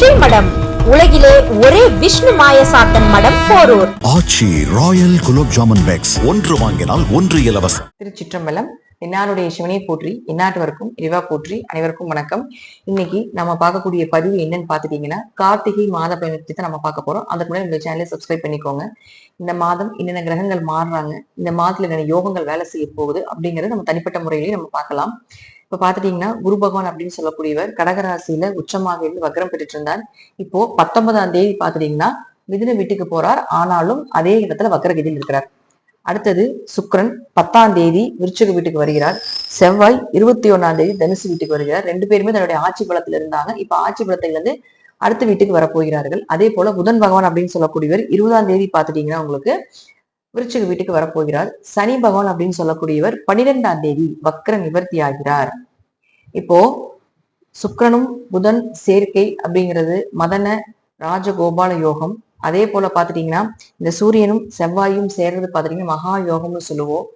ஸ்ரீமடம் உலகிலே ஒரே விஷ்ணு மாயசாத்தன் மடம் Porur. Aachi royal gulab jamun packs. ஒன்று வாங்கினால் ஒன்று இலவசம். திருச்சிற்றம்பலம் என்னாருடைய சிவனையை போற்றி எந்நாட்டவருக்கும் இறைவா போற்றி அனைவருக்கும் வணக்கம். இன்னைக்கு நம்ம பார்க்கக்கூடிய பதிவு என்னன்னு பார்த்துட்டீங்கன்னா கார்த்திகை மாத பயணத்தை தான் நம்ம பார்க்க போறோம். அதுக்கு முன்னாடி இந்த சேனலை சப்ஸ்கிரைப் பண்ணிக்கோங்க. இந்த மாதம் என்னென்ன கிரகங்கள் மாறுறாங்க இந்த மாதத்துல என்னென்ன யோகங்கள் வேலை செய்ய போகுது அப்படிங்கறத நம்ம தனிப்பட்ட முறையிலேயே நம்ம பார்க்கலாம். இப்ப பாத்துட்டீங்கன்னா குரு பகவான் அப்படின்னு சொல்லக்கூடியவர் கடகராசியில உச்சமாக இருந்து வக்ரம் பெற்றுட்டு இருந்தார் இப்போ பத்தொன்பதாம் தேதி பாத்துட்டீங்கன்னா மிதுன வீட்டுக்கு போறார். ஆனாலும் அதே இடத்துல வக்ரகதியில் இருக்கிறார். அடுத்தது சுக்ரன் பத்தாம் தேதி விருச்சக வீட்டுக்கு வருகிறார். செவ்வாய் இருபத்தி ஒன்னாம் தேதி தனுசு வீட்டுக்கு வருகிறார். ரெண்டு பேருமே தன்னுடைய ஆட்சி பலத்துல இருந்தாங்க. இப்ப ஆட்சி பலத்துல இருந்து அடுத்த வீட்டுக்கு வரப்போகிறார்கள். அதே போல புதன் பகவான் அப்படின்னு சொல்லக்கூடியவர் இருபதாம் தேதி பாத்துட்டீங்கன்னா உங்களுக்கு விருச்சிக வீட்டுக்கு வரப்போகிறார். சனி பகவான் அப்படின்னு சொல்லக்கூடியவர் பனிரெண்டாம் தேதி வக்ர நிவர்த்தி ஆகிறார். இப்போ சுக்கரனும் புதன் சேர்க்கை அப்படிங்கிறது மதன ராஜகோபால யோகம். அதே போல பாத்துட்டீங்கன்னா இந்த சூரியனும் செவ்வாயும் சேர்றது பாத்துட்டீங்கன்னா மகா யோகம்னு சொல்லுவோம்.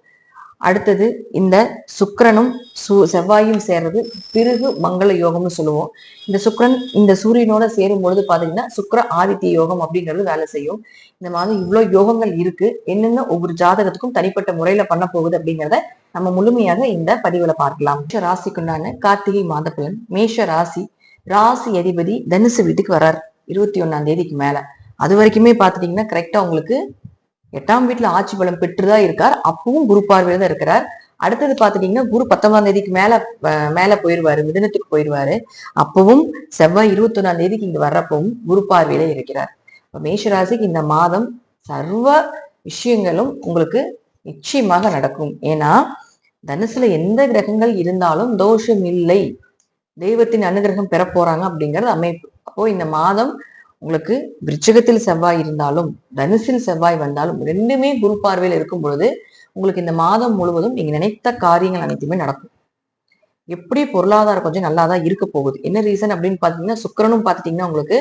அடுத்தது இந்த சுக்கரனும் சு செவ்வாயும் சேர்றது பிறகு மங்கள யோகம்னு சொல்லுவோம். இந்த சுக்கரன் இந்த சூரியனோட சேரும் பொழுது பாத்தீங்கன்னா சுக்கர ஆதித்ய யோகம் அப்படிங்கிறது வேலை செய்யும். இந்த மாதிரி இவ்வளவு யோகங்கள் இருக்கு. என்னென்ன ஒவ்வொரு ஜாதகத்துக்கும் தனிப்பட்ட முறையில பண்ண போகுது அப்படிங்கிறத நம்ம முழுமையாக இந்த பதிவுல பார்க்கலாம். மேஷ ராசிக்குண்டான கார்த்திகை மாத பலன். மேஷ ராசி ராசி அதிபதி தனுசு வீட்டுக்கு வரார். இருபத்தி ஒன்னாம் தேதிக்கு மேல. அது வரைக்குமே பாத்துட்டீங்கன்னா கரெக்டா உங்களுக்கு எட்டாம் வீட்டுல ஆட்சி பலம் பெற்றுதான் இருக்கார். அப்பவும் குரு பார்வையில தான் இருக்கிறார். அடுத்தது பாத்துட்டீங்கன்னா குரு பத்தொன்பதாம் தேதிக்கு மேல அஹ், மேல போயிருவாரு மிதனத்துக்கு போயிருவாரு. அப்பவும் செவ்வாய் இருபத்தி ஒன்னாம் தேதிக்கு இங்க வர்றப்பவும் குரு பார்வையில இருக்கிறார். இப்ப மேஷராசிக்கு இந்த மாதம் சர்வ விஷயங்களும் உங்களுக்கு நிச்சயமாக நடக்கும். ஏன்னா தனுசுல எந்த கிரகங்கள் இருந்தாலும் தோஷம் இல்லை. தெய்வத்தின் அனுகிரகம் பெற போறாங்க அப்படிங்கிறது அமைப்பு. அப்போ இந்த மாதம் உங்களுக்கு விருச்சகத்தில் செவ்வாய் இருந்தாலும் தனுசில் செவ்வாய் வந்தாலும் ரெண்டுமே குரு பார்வையில் இருக்கும் பொழுது உங்களுக்கு இந்த மாதம் முழுவதும் நீங்க நினைத்த காரியங்கள் அனைத்துமே நடக்கும். எப்படி பொருளாதாரம் கொஞ்சம் நல்லா தான் இருக்க போகுது. என்ன ரீசன் அப்படின்னு பாத்தீங்கன்னா சுக்கிரனும் பாத்துட்டீங்கன்னா உங்களுக்கு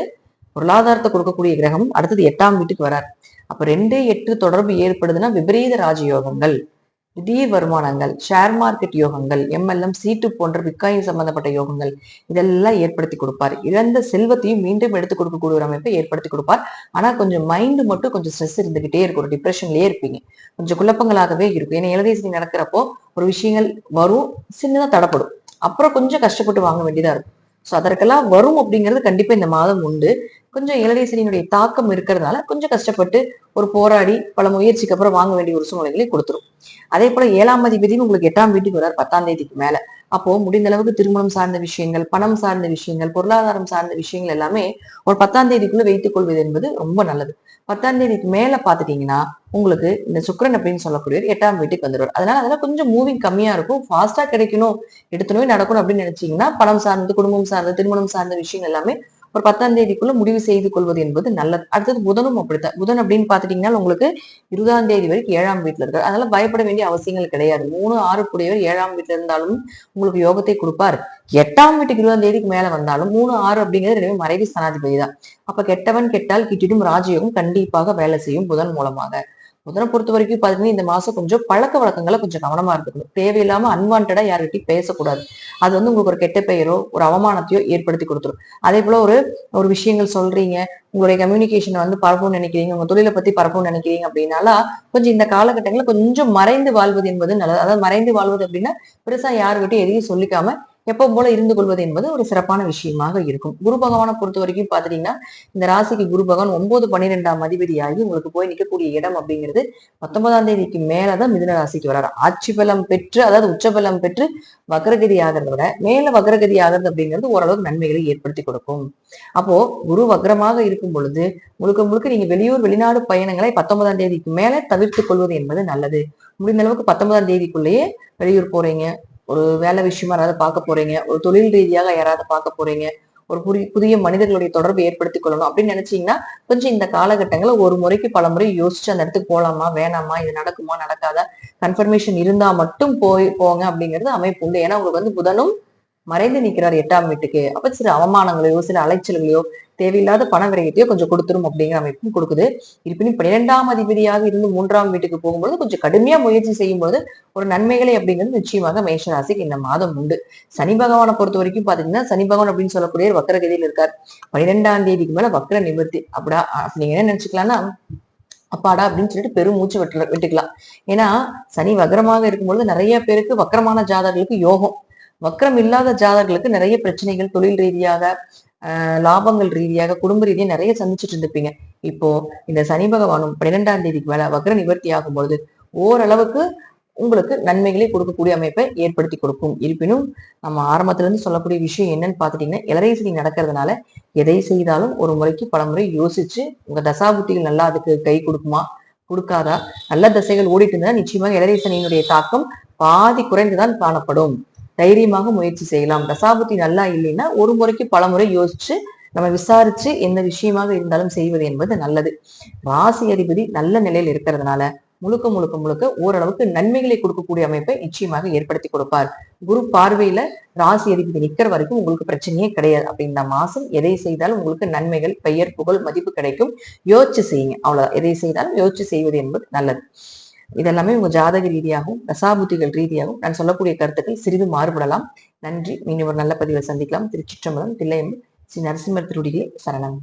பொருளாதாரத்தை கொடுக்கக்கூடிய கிரகம் அடுத்தது எட்டாம் வீட்டுக்கு வரார். அப்ப ரெண்டு எட்டு தொடர்பு ஏற்படுதுன்னா விபரீத ராஜயோகங்கள். திடீர் வருமானங்கள் ஷேர் மார்க்கெட் யோகங்கள் எம்எல்எம் சீட்டு போன்ற பிட்காயின் சம்பந்தப்பட்ட யோகங்கள் இதெல்லாம் ஏற்படுத்தி கொடுப்பார். இழந்த செல்வத்தையும் மீண்டும் எடுத்து கொடுக்கக்கூடிய ஒரு அமைப்பை ஏற்படுத்தி கொடுப்பார். ஆனா கொஞ்சம் மைண்ட் மட்டும் கொஞ்சம் ஸ்ட்ரெஸ் இருந்துகிட்டே இருக்கும். ஒரு டிப்ரெஷன்லயே இருப்பீங்க. கொஞ்சம் குழப்பங்களாகவே இருக்கும். ஏன்னா இளதேசி நடக்கிறப்போ ஒரு விஷயங்கள் வரும் சின்னதா தடப்படும். அப்புறம் கொஞ்சம் கஷ்டப்பட்டு வாங்க வேண்டியதா இருக்கும். ஸோ அதற்கெல்லாம் வரும் அப்படிங்கிறது கண்டிப்பா இந்த மாதம் உண்டு. கொஞ்சம் இளதேசனியினுடைய தாக்கம் இருக்கிறதுனால கொஞ்சம் கஷ்டப்பட்டு ஒரு போராடி பல முயற்சிக்கு அப்புறம் வாங்க வேண்டிய ஒரு சூழ்நிலைகளை கொடுத்துரும். அதே போல ஏழாம் அதிபதியும் உங்களுக்கு எட்டாம் வீட்டுக்கு வரார் பத்தாம் தேதிக்கு மேல. அப்போ முடிந்த அளவுக்கு திருமணம் சார்ந்த விஷயங்கள் பணம் சார்ந்த விஷயங்கள் பொருளாதாரம் சார்ந்த விஷயங்கள் எல்லாமே ஒரு பத்தாம் தேதிக்குள்ள வைத்துக் கொள்வது என்பது ரொம்ப நல்லது. பத்தாம் தேதிக்கு மேல பாத்துட்டீங்கன்னா உங்களுக்கு இந்த சுக்கரன் அப்படின்னு சொல்லக்கூடியவர் எட்டாம் வீட்டுக்கு வந்துடுவார். அதனால அதெல்லாம் கொஞ்சம் மூவிங் கம்மியா இருக்கும். ஃபாஸ்டா கிடைக்கணும் எடுத்துனவே நடக்கணும் அப்படின்னு நினைச்சீங்கன்னா பணம் சார்ந்தது குடும்பம் சார்ந்தது திருமணம் சார்ந்த விஷயங்கள் எல்லாமே ஒரு பத்தாம் தேதிக்குள்ள முடிவு செய்து கொள்வது என்பது நல்லது. அடுத்தது புதனும் அப்படித்தான். புதன் அப்படின்னு பாத்துட்டீங்கன்னா உங்களுக்கு இருபதாம் தேதி வரைக்கும் ஏழாம் வீட்டுல இருக்காரு. அதனால பயப்பட வேண்டிய அவசியங்கள் கிடையாது. மூணு ஆறு கூடியவர் ஏழாம் வீட்டுல இருந்தாலும் உங்களுக்கு யோகத்தை கொடுப்பார். எட்டாம் வீட்டுக்கு இருபதாம் தேதிக்கு மேல வந்தாலும் மூணு ஆறு அப்படிங்கிறது ரெண்டுமே மறைவி சனாதிபதி தான். அப்ப கெட்டவன் கெட்டால் கிட்டிடும் ராஜயோகம் கண்டிப்பாக வேலை செய்யும் புதன் மூலமாக. புதனை பொறுத்த வரைக்கும் பார்த்தீங்கன்னா இந்த மாசம் கொஞ்சம் பழக்க வழக்கங்களை கொஞ்சம் கவனமா இருந்துக்கணும் தேவையில்லாம அன்வான்டா யார்கிட்டயும் பேசக்கூடாது. அது வந்து உங்களுக்கு ஒரு கெட்ட பெயரோ ஒரு அவமானத்தையோ ஏற்படுத்தி கொடுத்துரும். அதே போல ஒரு ஒரு விஷயங்கள் சொல்றீங்க உங்களுடைய கம்யூனிகேஷன் வந்து பரப்பணும்னு நினைக்கிறீங்க உங்க தொழிலை பத்தி பரப்பணும்னு நினைக்கிறீங்க அப்படின்னால கொஞ்சம் இந்த காலகட்டங்களில் கொஞ்சம் மறைந்து வாழ்வது என்பது நல்லது. அதாவது மறைந்து வாழ்வது அப்படின்னா பெருசா யாருக்கிட்டையும் எதையும் சொல்லிக்காம எப்போ போல இருந்து கொள்வது என்பது ஒரு சிறப்பான விஷயமாக இருக்கும். குரு பகவானை பொறுத்த வரைக்கும் பாத்தீங்கன்னா இந்த ராசிக்கு குரு பகவான் ஒன்பது பன்னிரெண்டாம் அதிபதியாகி உங்களுக்கு போய் நிற்கக்கூடிய இடம் அப்படிங்கிறது பத்தொன்பதாம் தேதிக்கு மேலதான் மிதுன ராசிக்கு வராரு. ஆட்சி பலம் பெற்று அதாவது உச்சபலம் பெற்று வக்ரகதி ஆகிறத விட மேல வக்ரகதி ஆகிறது அப்படிங்கிறது ஓரளவுக்கு நன்மைகளை ஏற்படுத்தி கொடுக்கும். அப்போ குரு வக்ரமாக இருக்கும் பொழுது முழுக்க முழுக்க நீங்க வெளியூர் வெளிநாடு பயணங்களை பத்தொன்பதாம் தேதிக்கு மேல தவிர்த்து கொள்வது என்பது நல்லது. முடிந்த அளவுக்கு பத்தொன்பதாம் தேதிக்குள்ளேயே வெளியூர் போறீங்க. ஒரு வேலை விஷயமா யாராவது பார்க்க போறீங்க ஒரு தொழில் ரீதியாக யாராவது பார்க்க போறீங்க ஒரு புதிய புதிய மனிதர்களுடைய தொடர்பு ஏற்படுத்திக் கொள்ளணும் அப்படின்னு நினைச்சீங்கன்னா கொஞ்சம் இந்த காலகட்டங்களில் ஒரு முறைக்கு பல முறை யோசிச்சு அந்த இடத்துக்கு போகலாமா வேணாமா இது நடக்குமா நடக்காதா கன்ஃபர்மேஷன் இருந்தா மட்டும் போய் போங்க அப்படிங்கிறது அமைப்பு உண்டு. ஏன்னா உங்களுக்கு வந்து புதனும் மறைந்து நிற்கிறார் எட்டாம் வீட்டுக்கு. அப்ப சில அவமானங்களையோ சில அலைச்சல்களையோ தேவையில்லாத பண விரயத்தையோ கொஞ்சம் கொடுத்துரும் அப்படிங்கிற அமைப்பும் கொடுக்குது. இருப்பினும் பன்னிரெண்டாம் அதிபதியாக இருந்து மூன்றாம் வீட்டுக்கு போகும்போது கொஞ்சம் கடுமையா முயற்சி செய்யும்போது ஒரு நன்மைகளை அப்படிங்கிறது நிச்சயமாக மேஷராசிக்கு இந்த மாதம் உண்டு. சனி பகவானை பொறுத்த வரைக்கும் பாத்தீங்கன்னா சனி பகவான் அப்படின்னு சொல்லக்கூடிய வக்கரகதியில் இருக்கார். பன்னிரெண்டாம் தேதிக்கு மேல வக்கர நிவர்த்தி. அப்படியா நீங்க என்ன நினைச்சுக்கலாம்னா அப்பாடா அப்படின்னு சொல்லிட்டு பெரும் மூச்சு விட்டு விட்டுக்கலாம். ஏன்னா சனி வக்ரமாக இருக்கும்பொழுது நிறைய பேருக்கு வக்கரமான ஜாதகர்களுக்கு யோகம். வக்கரம் இல்லாத ஜாதகர்களுக்கு நிறைய பிரச்சனைகள் தொழில் ரீதியாக லாபங்கள் ரீதியாக குடும்ப ரீதியாக நிறைய சந்திச்சுட்டு இருந்திருப்பீங்க. இப்போ இந்த சனி பகவானும் பன்னிரெண்டாம் தேதிக்கு மேல வக்ர நிவர்த்தி ஆகும் பொழுது ஓரளவுக்கு உங்களுக்கு நன்மைகளை கொடுக்கக்கூடிய அமைப்பை ஏற்படுத்தி கொடுக்கும். இருப்பினும் நம்ம ஆரம்பத்துல இருந்து சொல்லக்கூடிய விஷயம் என்னன்னு பாத்துட்டீங்கன்னா இளரைசனி நடக்கிறதுனால எதை செய்தாலும் ஒரு முறைக்கு பல முறை யோசிச்சு உங்க தசாபுத்திகள் நல்லா அதுக்கு கை கொடுக்குமா? கொடுக்காதா? நல்ல தசைகள் ஓடிட்டு இருந்தா நிச்சயமாக இளரைசனியினுடைய தாக்கம் பாதி குறைந்துதான் காணப்படும். தைரியமாக முயற்சி செய்யலாம். தசாபுத்தி நல்லா இல்லைன்னா ஒரு முறைக்கு பல முறை யோசிச்சு நம்ம விசாரிச்சு எந்த விஷயமாக இருந்தாலும் செய்வது என்பது நல்லது. ராசி அதிபதி நல்ல நிலையில் இருக்கிறதுனால முழுக்க முழுக்க முழுக்க ஓரளவுக்கு நன்மைகளை கொடுக்கக்கூடிய அமைப்பை நிச்சயமாக ஏற்படுத்தி கொடுப்பார். குரு பார்வையில ராசி அதிபதி நிக்கிற வரைக்கும் உங்களுக்கு பிரச்சனையே கிடையாது. அப்படின்ற இந்த மாசம் எதை செய்தாலும் உங்களுக்கு நன்மைகள் பெயர் புகழ் மதிப்பு கிடைக்கும். யோசிச்சு செய்யுங்க. அவ்வளவு எதை செய்தாலும் யோசிச்சு செய்வது என்பது நல்லது. இதெல்லாமே உங்க ஜாதக ரீதியாகவும் தசாபுத்திகள் ரீதியாகவும் நான் சொல்லக்கூடிய கருத்துக்கள் சிறிது மாறுபடலாம். நன்றி. மீண்டும் ஒரு நல்ல பதிவை சந்திக்கலாம். திருச்சிற்றம்பலம் தில்லையம் ஸ்ரீ நரசிம்மர் திருடிகளே சரணம்.